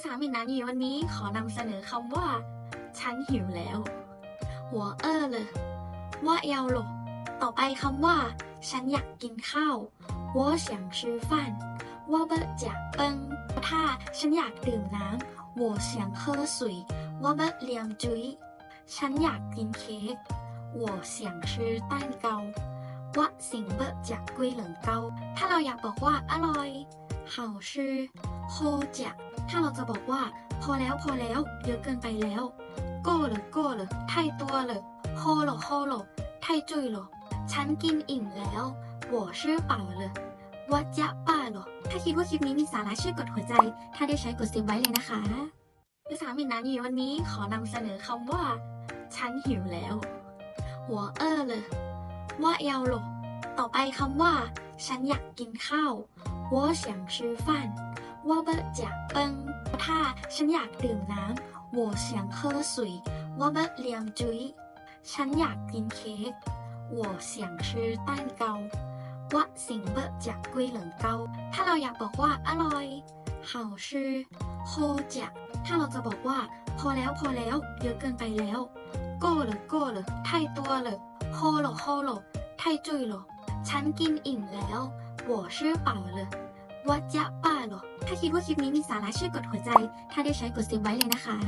ภาษาเวียดนามีวันนี้ขอนำเสนอคำว่า ฉันหิวแล้ว หัวเออเลยว่าเอวหลบต่อไปคำว่า ฉันอยากกินข้าวว่าฉันชื่อฟันว่าเบอร์จากเปิงถ้าฉันอยากดื่มน้ำว่าฉันเพ้อสุยว่าเบอร์เลียมจุ้ยฉันอยากกินเค้กว่าฉันชื่อตั้กว่าสิงเบอร์จากกุยเหลิงเกาถ้าเราอยากบอกว่าอร่อย好吃โค ถ้าเราจะบอกว่า พอแล้วพอแล้ว เยอะเกินไปแล้วโก้เหรอโก้เหรอไทยตัวเหรอฮเหรอโฮอหรอไทยจุยเหรอฉันกินอิ่มแล้วหัวชื่อเปล่าเลยวัดยะป่าเหรอ ถ้าคิดว่าคลิปนี้มีสาระช่วยกดหัวใจ ถ้าได้ใช้กดเซฟไว้เลยนะคะภาษาเวียดนามในวันนี้ขอนำเสนอคำว่า ฉันหิวแล้ว หัวเออเลยว่าเอวหลบต่อไปคำว่า ฉันอยากกินข้าวว่าเสียงชื่อฟัน ยากเปิงถ้าฉันอยากดื่มน้ำ我想喝水我不เลียมจุ้ยฉันอยากกินเค้ก我想吃蛋糕我想不อยากกุ้ยเหลิงเกาถ้าเราอยากบอกว่าอร่อย好吃โคจะถ้าเราจะบอกว่า พอแล้วพอแล้วเยอะเกินไปแล้วโก้เลยโก้เลย太多了โคโลโคโล太醉了ฉันกินอิ่มแล้ว我吃饱了ว่าจะป้าเหรอ ถ้าคิดว่าคลิปนี้มีสาระช่วยกดหัวใจ ถ้าได้ใช้กดเซฟไว้เลยนะคะ